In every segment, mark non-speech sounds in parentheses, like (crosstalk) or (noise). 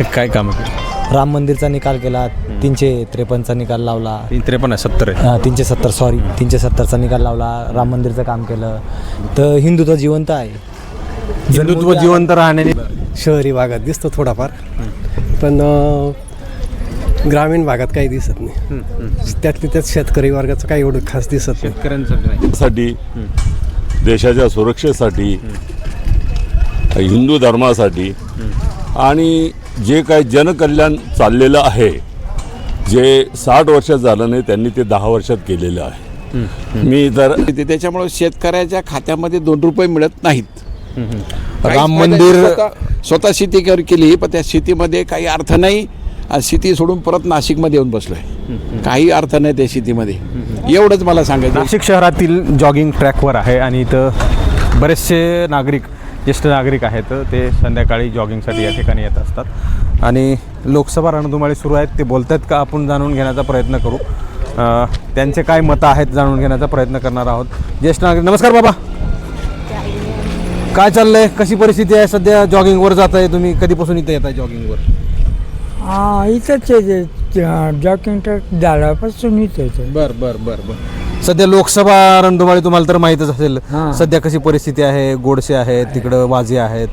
(laughs) काय काम आहे? राम मंदिरचा निकाल केला तीनशे त्रेपन्नचा निकाल लावला. तीन त्रेपन्न आहे सत्तर आहे. अ, तीनशे सत्तर सॉरी तीनशे सत्तरचा निकाल लावला. राम मंदिरचं काम केलं. तर हिंदुत्व जिवंत आहे. हिंदुत्व जिवंत राहण्याने शहरी भागात दिसतो थोडाफार. पण अ, ग्रामीण भागात काही दिसत नाही. त्यातली त्यात शेतकरी वर्गाचं काही एवढं खास दिसत नाही. शेतकऱ्यांसाठी नाही. साठी देशाच्या सुरक्षेसाठी हिंदू धर्मासाठी आणि जे काही जनकल्याण चाललेलं आहे जे साठ वर्षात झालं नाही त्यांनी ते दहा वर्षात केलेलं आहे. मी तर ते त्याच्यामुळे शेतकऱ्याच्या खात्यामध्ये दोन रुपये मिळत नाहीत. राम मंदिर नाही. स्वतः- शेती कर- केली पण त्या शेतीमध्ये काही अर्थ नाही. आणि शेती सोडून परत नाशिकमध्ये येऊन बसलोय. काही अर्थ नाही त्या शेतीमध्ये. एवढंच मला सांगायचं नाशिक शहरातील जॉगिंग ट्रॅकवर आहे आणि इथं बरेचसे नागरिक ज्येष्ठ नागरिक आहेत ते संध्याकाळी जॉगिंगसाठी या ठिकाणी येत असतात. आणि लोकसभा रणधुमाळी सुरू आहेत ते बोलत आहेत का आपण जाणून घेण्याचा प्रयत्न करू? त्यांचे काय मतं आहेत जाणून घेण्याचा प्रयत्न करणार आहोत. ज्येष्ठ नागरिक नमस्कार बाबा. काय चाललंय? कशी परिस्थिती आहे सध्या? जॉगिंगवर जात आहे तुम्ही? कधीपासून इथं येत आहे जॉगिंगवर इथंच ट्रॅक झाल्यापासून आहे. बर बर बर बर. सध्या लोकसभा रणधुमाळी तुम्हाला तर माहीतच असेल. हां. सध्या कशी परिस्थिती आहे गोडसे आहेत तिकडं वाजे आहेत.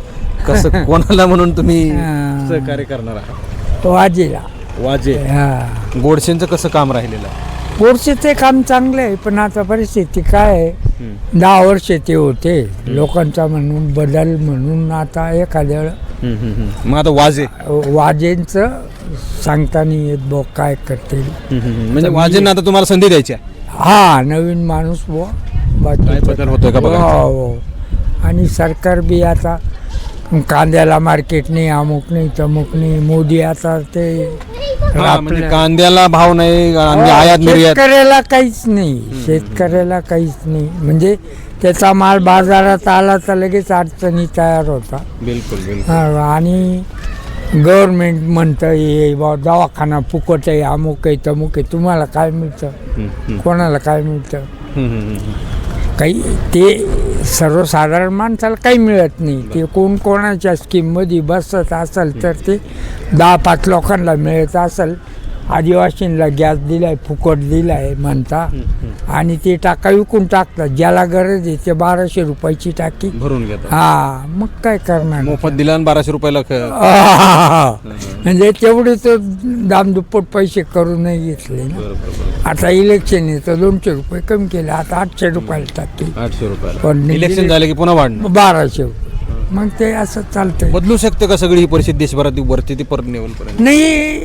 कसं (laughs) कोणाला म्हणून तुम्ही हां. सहकार्य करणार आहात? वाजेला. वाजे. हा. गोडसेंचं कसं काम राहिलेलं? आहे गोडसेचे काम चांगले आहे पण आता परिस्थिती काय आहे? दहा वर्ष ते होते. लोकांचा म्हणून बदल म्हणून आता एखाद्या वेळेला मग आता वाजे. वाजेंचं सांगता नाही येत बो काय करतील. म्हणजे वाजेंना आता तुम्हाला संधी द्यायची आहे. हा नवीन माणूस काय बदल होतोय का बघा? हो हो. आणि सरकार बी आता कांद्याला मार्केट नाही अमुक नाही तमुक नाही. मोदी आता ते हा, म्हणजे कांद्याला भाव नाही आणि आयात निर्यात. शेतकऱ्याला काहीच नाही. शेतकऱ्याला काहीच नाही. म्हणजे त्याचा माल बाजारात आला तर लगेच अडचणी तयार होता बिलकुल बिलकुल. हा, आणि गव्हर्नमेंट म्हणतं हे बा दवाखाना फुकट आहे अमुक आहे तमुक आहे तुम्हाला काय मिळतं? कोणाला काय मिळतं? काही ते सर्वसाधारण माणसाला काही मिळत नाही. ते कोण कोणाच्या स्कीममध्ये बसत असेल तर ते दहा पाच लोकांना मिळत असेल. आदिवासींना गॅस दिलाय फुकट दिलाय म्हणता. आणि ते टाका विकून टाकतात. ज्याला गरज आहे ते बाराशे रुपयाची टाकी. भरून घेतात. हा मग काय करणार? मोफत दिला आणि बाराशे रुपयाला ख- (laughs) म्हणजे तेवढे तर दामदुप्पट पैसे करूनही घेतले ना. आता इलेक्शन आहे तर दोनशे रुपये कमी केले. आता आठशे रुपयाला टाकते आठशे रुपयाला. पण इलेक्शन झाले की पुन्हा वाढणार. बाराशे रुपये. मग ते असं चालतंय. बदलू शकते का सगळी ही परिस्थिती देशभरात वरती ती परत लेवलपर्यंत नाही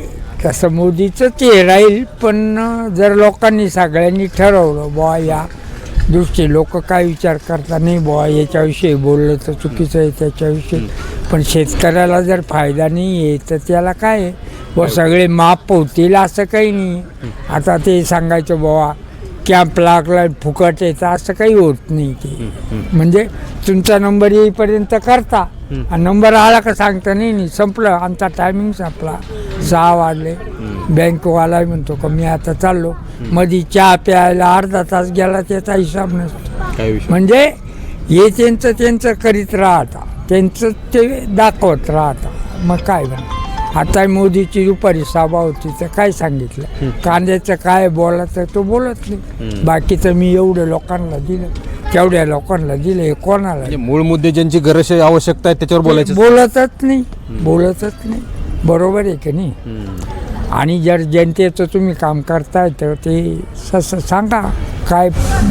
तसं मोदीचं ते राहील पण जर लोकांनी सगळ्यांनी ठरवलं बुवा या दृष्टी लोक काय विचार करता नाही बुवा याच्याविषयी बोललं तर चुकीचं आहे त्याच्याविषयी. पण शेतकऱ्याला जर फायदा नाही आहे तर त्याला काय व सगळे माप होतील असं काही नाही. आता ते सांगायचं बुवा कॅम्प लागला फुकट येतं असं काही होत नाही ते. म्हणजे तुमचा नंबर येईपर्यंत करता. आणि नंबर आला का सांगता नाही नाही. संपलं. आमचा टायमिंग संपला. सहा वाजले. बँकवाला म्हणतो का मी आता चाललो. मधी चहा प्यायला अर्धा तास गेला त्याचा हिसाब नसतो. म्हणजे हे त्यांचं त्यांचं करीत राहता. त्यांचं ते दाखवत राहता. मग काय बरं आता मोदीची दुपारी सभा होती तर काय सांगितलं? कांद्याचं काय बोलायचं तो बोलत नाही. बाकीचं मी एवढं लोकांना दिलं. तेवढ्या लोकांना दिलं कोणाला म्हणजे मूळ मुद्दे ज्यांची गरज आहे, आवश्यकता आहे त्याच्यावर बोलायचं बोलतच नाही बोलतच नाही. बरोबर आहे की नाही? आणि जर जनतेचं तुम्ही काम करताय तर ते सस सांगा काय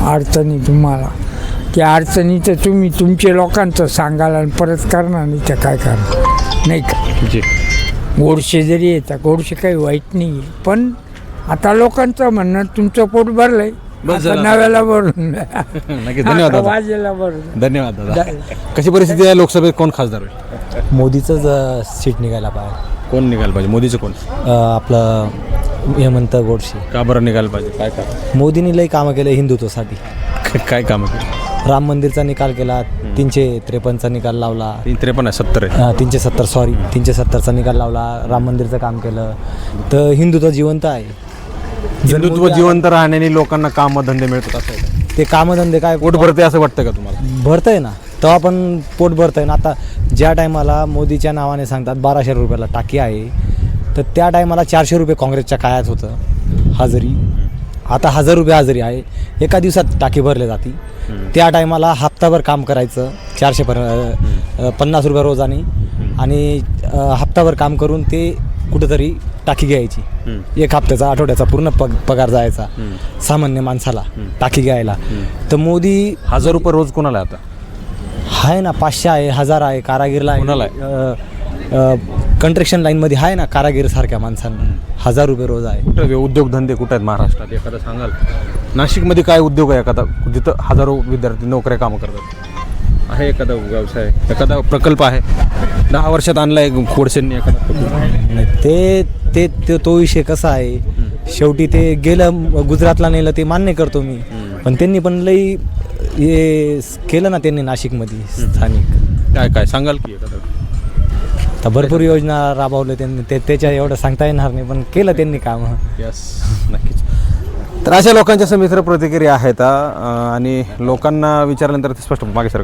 अडचणी तुम्हाला. त्या अडचणीचं तुम्ही तुमच्या लोकांचं सांगाल आणि परत करणार नाही तर काय करणार? नाही का? जी. गोडशे जरी येतात गोडशे काही वाईट नाही आहे पण आता लोकांचं म्हणणं तुमचं पोट भरलंय. बस आता. झालं. नव्याला भरून (laughs) नक्कीच धन्यवाद दादा. वाजेला भरून धन्यवाद दादा. कशी परिस्थिती आहे लोकसभेत? कोण खासदार होईल? मोदीचंच सीट निघायला पाहिजे. कोण निघायला पाहिजे? मोदीचं कोण? अ, आपलं हेमंत गोडसे. का बरं निघायला पाहिजे? काय कारण मोदींनी लई कामं केलं हिंदुत्वासाठी. (laughs) काय काम आहे राम मंदिरचा निकाल केला तीनशे त्रेपन्नचा निकाल लावला. तीन त्रेपन्न आहे सत्तर आहे. अ, तीनशे सत्तर सॉरी तीनशे सत्तरचा निकाल लावला राम मंदिरचं काम केलं. तर हिंदुत्व जिवंत आहे. हिंदुत्व जिवंत राहण्याने लोकांना काम धंदे मिळतात असं आहे. का? ते कामधंदे काय पोट भरते असं वाटतं का तुम्हाला? भरतंय ना. तेव्हा पण पोट भरतंय ना. आता ज्या टायमाला मोदीच्या नावाने सांगतात बाराशे रुपयाला टाकी आहे तर त्या टायमाला चारशे रुपये काँग्रेसच्या काळात होतं. हजेरी. आता हजार रुपये हजेरी आहे. एका दिवसात टाकी भरले जाते. त्या टायमाला हप्ताभर काम करायचं. चारशे पर पन्नास रुपये रोजाने आणि अ, हप्ताभर काम करून ते कुठंतरी टाकी घ्यायची. एक हप्त्याचा आठवड्याचा पूर्ण पग पगार जायचा. सामान्य माणसाला टाकी घ्यायला. तर मोदी हजार रुपये रोज कोणाला आता? आहे ना पाचशे आहे हजार आहे कारागीरला कोणाला कंस्ट्रक्शन लाईनमध्ये आहे ना कारागीर सारख्या माणसांना. हजार रुपये रोज आहे. कुठे उद्योगधंदे कुठे आहेत महाराष्ट्रात? एखादा सांगाल. नाशिकमध्ये काय उद्योग आहे? एखादा जिथं हजारो विद्यार्थी नोकऱ्या कामं करतात. आहे एखादा व्यवसाय एखादा प्रकल्प आहे. दहा वर्षात आणलाय खोडसेंनी एखादा प्रकल्प. नाही ते ते ते- तो विषय कसा आहे? शेवटी ते गेलं गुजरातला नेलं ते मान्य करतो मी. पण त्यांनी पण लई हे केलं ना त्यांनी नाशिकमध्ये स्थानिक. काय काय सांगाल की एखादा? तर भरपूर योजना राबवल्या त्यांनी. ते त्याच्या एवढं सांगता येणार नाही पण केलं त्यांनी काम. यस नक्कीच. तर अशा लोकांच्या समिश्र प्रतिक्रिया आहेत आणि लोकांना विचारल्यानंतर ते स्पष्ट मागे सर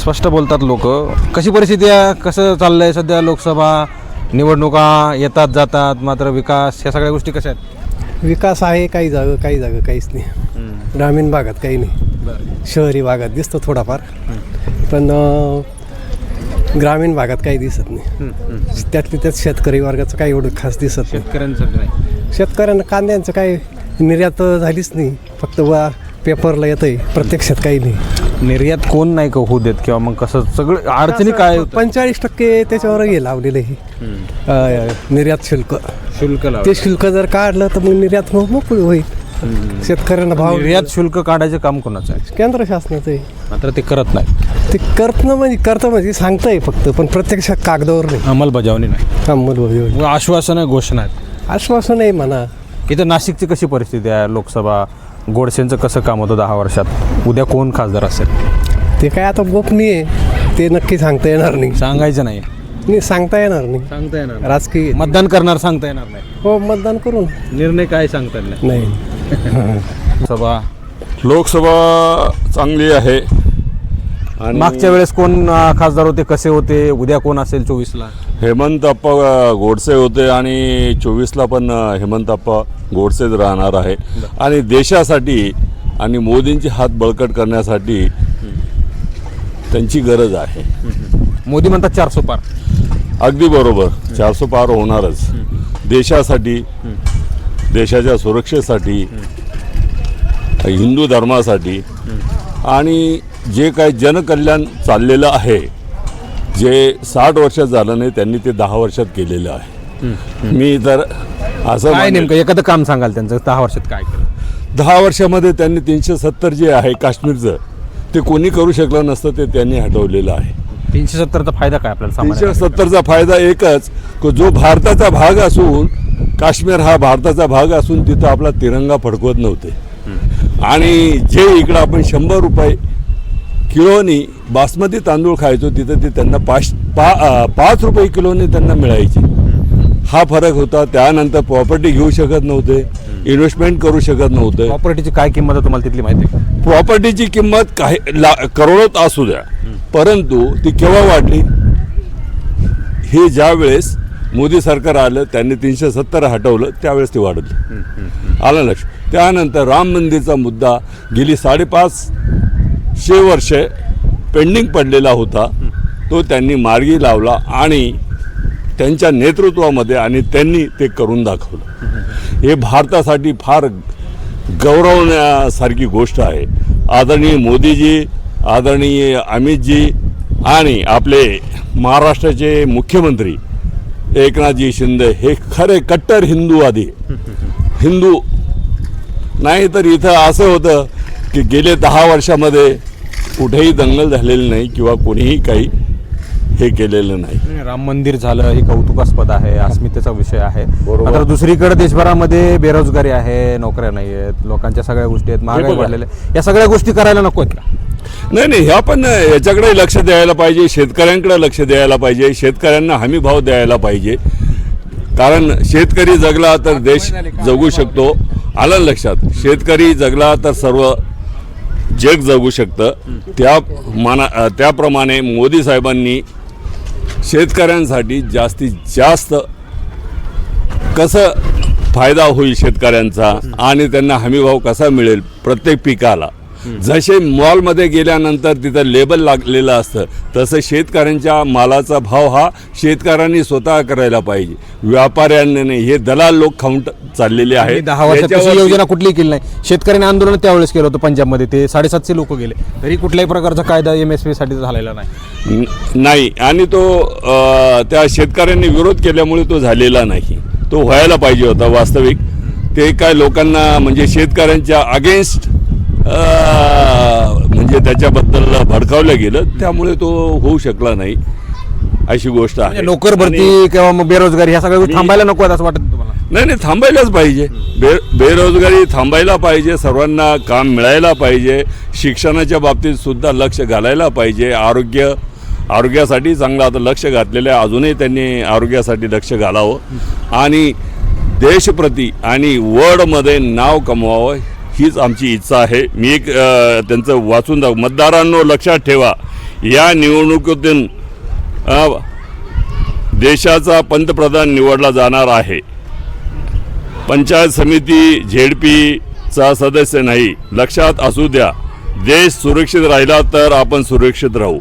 स्पष्ट बोलतात लोक. कशी परिस्थिती आहे? कसं चाललंय सध्या लोकसभा? निवडणुका येतात जातात मात्र विकास या सगळ्या गोष्टी कशा आहेत? विकास आहे काही जागं काही जागं काहीच नाही. ग्रामीण भागात काही नाही. शहरी भागात दिसतो थोडाफार. पण ग्रामीण भागात काही दिसत नाही. त्यातली त्यात शेतकरी वर्गाचं काही एवढं खास दिसत नाही. शेतकऱ्यांना कांद्यांचं काय निर्यात झालीच नाही. फक्त वा पेपरला येत आहे प्रत्यक्षात काही नाही. निर्यात कोण नाही का होऊ देत किंवा मग कसं सगळं अडचणी काय? पंचेचाळीस टक्के त्याच्यावर हे लावलेलं आहे. अं, निर्यात शुल्क. शुल्क. ते शुल्क जर काढलं तर मग निर्यात मग मोकळी होईल. शेतकऱ्यांना भाव निर्यात शुल्क काढायचं काम कोणाचं आहे? केंद्र शासनाचं आहे. मात्र ते करत नाही. ते करतं म्हणजे करतं म्हणजे सांगतंय फक्त पण प्रत्यक्षात कागदावर नाही. अंमलबजावणी नाही. अंमलबजावणी. आश्वासन घोषणा आहेत. आश्वासन आहे म्हणा. इथं नाशिकची कशी परिस्थिती आहे? लोकसभा गोडसेंचं कसं काम होतं दहा वर्षात? उद्या कोण खासदार असेल? ते काय आता गोपनीय आहे. ते नक्की सांगता येणार नाही. सांगायचं नाही. नाही सांगता येणार नाही. सांगता येणार राजकीय. मतदान करणार सांगता येणार नाही. हो मतदान करून. निर्णय काय सांगता येणार? नाही. नाही सभा लोकसभा चांगली आहे. आणि मागच्या वेळेस कोण अं, खासदार होते? कसे होते? उद्या कोण असेल चोवीसला? हेमंत अप्पा गोडसे होते आणि चोवीसला पण हेमंत अप्पा. गोडसेच राहणार आहे. आणि देशासाठी आणि मोदींचे हात बळकट करण्यासाठी त्यांची गरज आहे. मोदी म्हणतात चारसो पार. अगदी बरोबर. चारसो पार होणारच. देशासाठी देशाच्या सुरक्षेसाठी हिंदू धर्मासाठी आणि जे काही जनकल्याण चाललेलं आहे जे साठ वर्षात झालं नाही त्यांनी ते दहा वर्षात केलेलं आहे. मी तर असं काय नेमकं? एखादं काम सांगाल त्यांचं दहा वर्षात काय केलं? दहा वर्षामध्ये त्यांनी तीनशे सत्तर जे आहे काश्मीरचं ते कोणी करू शकलं नसतं ते त्यांनी हटवलेलं आहे. तीनशे सत्तरचा फायदा काय आपल्याला तीनशे सामान्य सत्तरचा फायदा एकच की जो भारताचा भाग असून काश्मीर हा भारताचा भाग असून तिथं आपला तिरंगा फडकवत नव्हते. आणि जे इकडं आपण शंभर रुपये किलोनी बासमती तांदूळ खायचो तिथं ते त्यांना पाच पा अं, पाच रुपये किलोनी त्यांना मिळायचे. हा फरक होता. त्यानंतर प्रॉपर्टी घेऊ शकत नव्हते. इन्व्हेस्टमेंट करू शकत नव्हते. प्रॉपर्टीची काय किंमत आहे तुम्हाला तिथली माहिती आहे का? प्रॉपर्टीची किंमत काही ला करोडोत असू द्या. परंतु ती केव्हा वाढली? हे ज्या वेळेस मोदी सरकार आलं त्यांनी तीनशे सत्तर हटवलं त्यावेळेस ती वाढली. आलं लक्ष. त्यानंतर राम मंदिरचा मुद्दा गेली साडेपाचशे वर्ष पेंडिंग पडलेला होता. तो त्यांनी मार्गी लावला आणि त्यांच्या नेतृत्वामध्ये आणि त्यांनी ते करून दाखवलं. हे भारतासाठी फार गौरवण्यासारखी गोष्ट आहे. आदरणीय मोदीजी आदरणीय अमितजी आणि आपले महाराष्ट्राचे मुख्यमंत्री एकनाथजी शिंदे हे खरे कट्टर हिंदूवादी. हिंदू नाही तर इथं असं होतं की गेले दहा वर्षामध्ये कुठेही दंगल झालेली नाही किंवा कोणीही काही हे केलेलं नाही. राम मंदिर झालं हे कौतुकास्पद आहे अस्मितेचा विषय आहे. बरोबर. मात्र दुसरीकडे देशभरामध्ये बेरोजगारी आहे नोकऱ्या नाही आहेत लोकांच्या सगळ्या गोष्टी आहेत महागाई बघा. वाढलेल्या आहे. या सगळ्या गोष्टी करायला नको आहेत का? नाही नाही ह्या पण याच्याकडे लक्ष द्यायला पाहिजे शेतकऱ्यांकडे लक्ष द्यायला पाहिजे शेतकऱ्यांना हमी भाव द्यायला पाहिजे. कारण शेतकरी जगला तर देश जगू शकतो. आलं लक्षात? शेतकरी जगला तर सर्व जग जगू शकतं. त्या माना त्याप्रमाणे मोदी साहेबांनी शेतकऱ्यांसाठी जास्तीत जास्त कसं फायदा होईल शेतकऱ्यांचा? आणि त्यांना हमीभाव कसा मिळेल? प्रत्येक पिकाला. जसे मॉलमध्ये गेल्यानंतर तिथं लेबल लागलेलं असतं तसं शेतकऱ्यांच्या मालाचा भाव हा शेतकऱ्यांनी स्वतः करायला पाहिजे. व्यापाऱ्यांनी नाही हे दलाल लोक खाऊन चाललेले आहेत. दहा वर्षात योजना कुठलीही केली नाही. शेतकऱ्यांनी आंदोलन त्यावेळेस केलं होतं पंजाबमध्ये ते साडेसातशे लोक गेले. तरी कुठल्याही प्रकारचा कायदा एम एस पी साठी झालेला नाही. नाही आणि तो त्या शेतकऱ्यांनी विरोध केल्यामुळे तो झालेला नाही. तो व्हायला पाहिजे होता वास्तविक. ते काय लोकांना म्हणजे शेतकऱ्यांच्या अगेन्स्ट म्हणजे त्याच्याबद्दल भडकावलं गेलं. त्यामुळे तो होऊ शकला नाही. अशी गोष्ट आहे. म्हणजे नोकर भरती किंवा मग बेरोजगारी ह्या सगळ्या गोष्टी थांबायला नको असं वाटत तुम्हाला? नाही नाही थांबायलाच पाहिजे. बे बेरोजगारी थांबायला पाहिजे सर्वांना काम मिळायला पाहिजे शिक्षणाच्या बाबतीत सुद्धा लक्ष घालायला पाहिजे. आरोग्य आरोग्यासाठी चांगलं आता लक्ष घातलेलं आहे. अजूनही त्यांनी आरोग्यासाठी लक्ष घालावं. आणि देशप्रती आणि वर्ल्डमध्ये नाव कमवावं हीच आमची इच्छा आहे. मी एक त्यांचं वाचून दाव मतदारांनो लक्षात ठेवा. या निवडणुकीतून देशाचा पंतप्रधान निवडला जाणार आहे. पंचायत समिती झेडपीचा सदस्य नाही. लक्षात असू द्या. देश सुरक्षित राहिला तर आपण सुरक्षित राहू.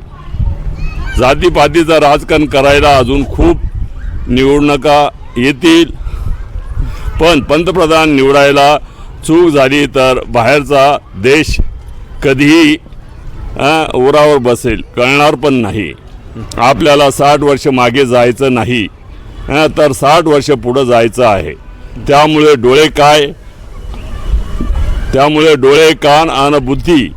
जातीपातीचं राजकारण करायला अजून खूप निवडणुका येतील. पण पंतप्रधान निवडायला चूक झाली तर बाहेरचा देश कधीही उरावर बसेल. कळणार पण नाही. आपल्याला साठ वर्ष मागे जायचं नाही. तर साठ वर्ष पुढं जायचं आहे. त्यामुळे डोळे काय? त्यामुळे डोळे कान आणि बुद्धी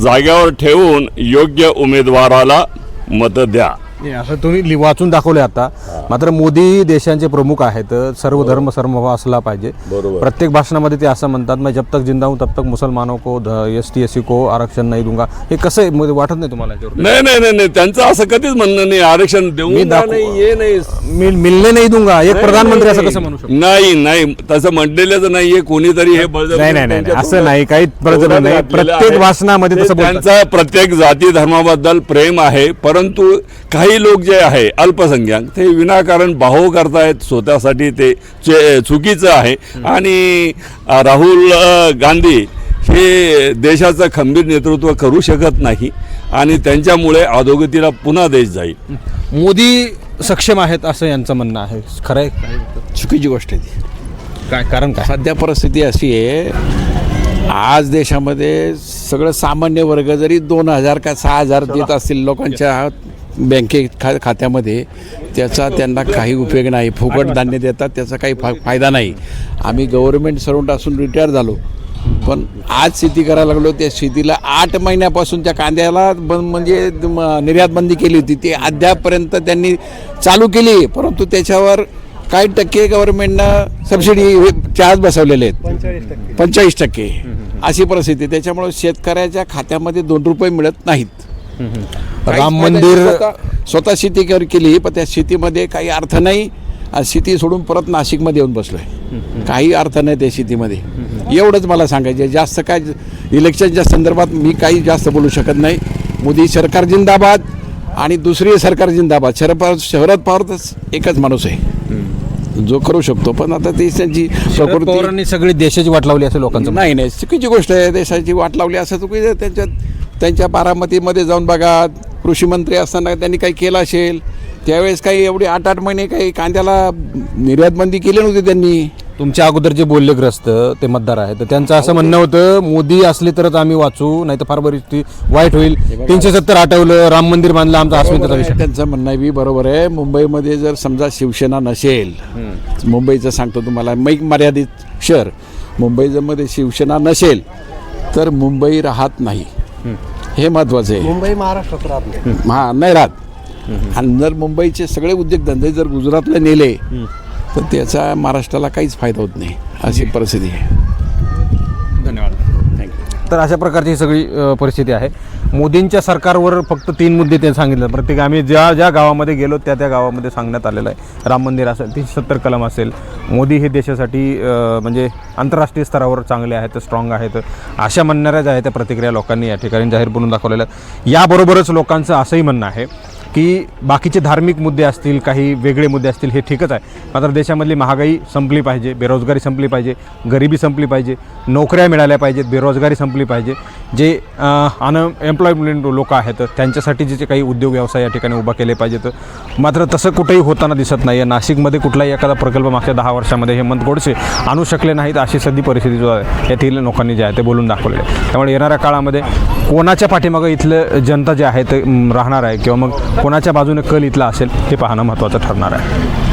जाग्यावर ठेवून योग्य उमेदवाराला मतं द्या. नाही, असं तुम्ही लि- वाचून दाखवले आता मात्र मोदी देशांचे प्रमुख आहेत सर्व धर्म समभाव असला पाहिजे बरोबर. प्रत्येक भाषणामध्ये ते असं म्हणतात मैं जब तक जिंदा हूं तब तक मुसलमानों को एस टी एस सी को आरक्षण नाही दूंगा हे कसं आहे? मध्ये वाटत नाही तुम्हाला याच्यावर? नाही नाही नाही नाही त्यांचं असं कधीच म्हणणं नाही आरक्षण देऊ मी दाखव- नाही हे नाही मिल मिलने नाही दूंगा एक प्रधानमंत्री असं. कसं म्हणू शकतो नाही नाही तसं म्हटलेलंच नाहीये कोणीतरी हे बळजबरी नाही, नाही, नाही, त्यांच्या असं नाही, काही तोंडात नाही. घातलेलं प्रत्येक आहे. भाषणामध्ये ते तसं बोलतात. त्यांचं प्रत्येक जाती धर्माबद्दल प्रेम आहे परंतु काही लोक जे आहे अल्पसंख्याक ते विनाकारण बाहो करतायत स्वतःसाठी ते चे- चुकीचं आहे. आणि राहुल गांधी हे देशाचं खंबीर नेतृत्व करू शकत नाही आणि त्यांच्यामुळे अधोगतीला पुन्हा देश जाईल. मोदी सक्षम आहेत असं यांचं म्हणणं आहे. खरं आहे? चुकीची गोष्ट आहे ती. काय कारण काय? सध्या परिस्थिती अशी आहे आज देशामध्ये सगळं सामान्य वर्ग जरी दोन हजार का सहा हजार देत असतील लोकांच्या बँके खा खात्यामध्ये त्याचा त्यांना काही उपयोग नाही. फुकट धान्य देतात त्याचा काही फा फायदा नाही. आम्ही गव्हर्नमेंट सर्वंट असून रिटायर झालो. पण आज शेती करायला लागलो त्या शेतीला आठ महिन्यापासून त्या कांद्याला बंद म्हणजे निर्यात बंदी केली होती. ती अद्यापपर्यंत त्यांनी चालू केली परंतु त्याच्यावर काही टक्के गव्हर्नमेंटनं सबसिडी चार्ज बसवलेले आहेत. पंचेचाळीस टक्के. अशी परिस्थिती. त्याच्यामुळे शेतकऱ्याच्या खात्यामध्ये दोन रुपये मिळत नाहीत. राम मंदिर. स्वतः- शेती केली पण त्या शेतीमध्ये काही अर्थ नाही. शेती सोडून परत नाशिकमध्ये येऊन बसलोय. काही अर्थ नाही त्या शेतीमध्ये. एवढंच मला सांगायचं. जास्त काय इलेक्शनच्या संदर्भात मी काही जास्त बोलू शकत नाही. मोदी सरकार जिंदाबाद आणि दुसरी सरकार जिंदाबाद. शरद पवार शरद पवार तर एकच माणूस आहे. जो करू शकतो पण आता ती त्यांची प्रकृती सगळी देशाची वाट लावली असं लोकांचं. नाही नाही. चुकीची गोष्ट आहे. देशाची वाट लावली असं चुकीचं आहे. त्यांच्या बारामतीमध्ये जाऊन बघा कृषी मंत्री असताना त्यांनी काही केलं असेल. त्यावेळेस काही एवढे आठ आठ महिने काही कांद्याला निर्यात बंदी केली नव्हती त्यांनी. तुमच्या अगोदर जे बोलले ग्रस्त ते मतदार आहेत. तर त्यांचं असं म्हणणं होतं मोदी असले तरच आम्ही वाचू नाही तर फार परिस्थिती वाईट होईल. तीनशे सत्तर आठवलं राम मंदिर बांधलं आमचा अस्मितेचा आहे, विषय. त्यांचं म्हणणं बी बरोबर आहे. मुंबईमध्ये जर समजा शिवसेना नसेल मुंबईचं सांगतो तुम्हाला मैक मर्यादित शहर मुंबईमध्ये शिवसेना नसेल तर मुंबई राहत नाही. हे महत्वाचं आहे. मुंबई महाराष्ट्रात राहत नाही. हा नाही राहत. आणि जर मुंबईचे सगळे उद्योगधंदे जर गुजरातला नेले तर त्याचा महाराष्ट्राला काहीच फायदा होत नाही. अशी परिस्थिती आहे. तर अशा प्रकारची ही सगळी अ, परिस्थिती आहे. मोदींच्या सरकारवर फक्त तीन मुद्दे त्यांनी सांगितले. प्रत्येक आम्ही ज्या ज्या गावामध्ये गेलो त्या त्या गावामध्ये सांगण्यात आलेलं आहे. राम मंदिर असेल तीनशे सत्तर कलम असेल. मोदी हे देशासाठी म्हणजे आंतरराष्ट्रीय स्तरावर चांगले आहेत स्ट्रॉंग आहेत. अशा म्हणणाऱ्या ज्या आहेत त्या प्रतिक्रिया लोकांनी या ठिकाणी जाहीर करून दाखवलेल्या आहेत. याबरोबरच लोकांचं असंही म्हणणं आहे की बाकीचे धार्मिक मुद्दे असतील काही वेगळे मुद्दे असतील हे ठीकच आहे. मात्र देशामधली महागाई संपली पाहिजे बेरोजगारी संपली पाहिजे गरिबी संपली पाहिजे नोकऱ्या मिळाल्या पाहिजेत बेरोजगारी संपली पाहिजे. जे अनएम्प्लॉयमेंट लोक आहेत त्यांच्यासाठी जे जे काही उद्योग व्यवसाय या ठिकाणी उभा केले पाहिजेत. मात्र तसं कुठेही होताना दिसत नाही आहे नाशिकमध्ये कुठलाही एखादा प्रकल्प मागच्या दहा वर्षामध्ये हेमंत गोडसे आणू शकले नाहीत अशी सध्या परिस्थिती जो आहे यातील लोकांनी जे आहे ते बोलून दाखवलेलं आहे. त्यामुळे येणाऱ्या काळामध्ये कोणाच्या पाठीमागं इथलं जनता जे आहे ते राहणार आहे किंवा मग कोणाच्या बाजूने कल इथला असेल हे पाहणं महत्त्वाचं ठरणार आहे.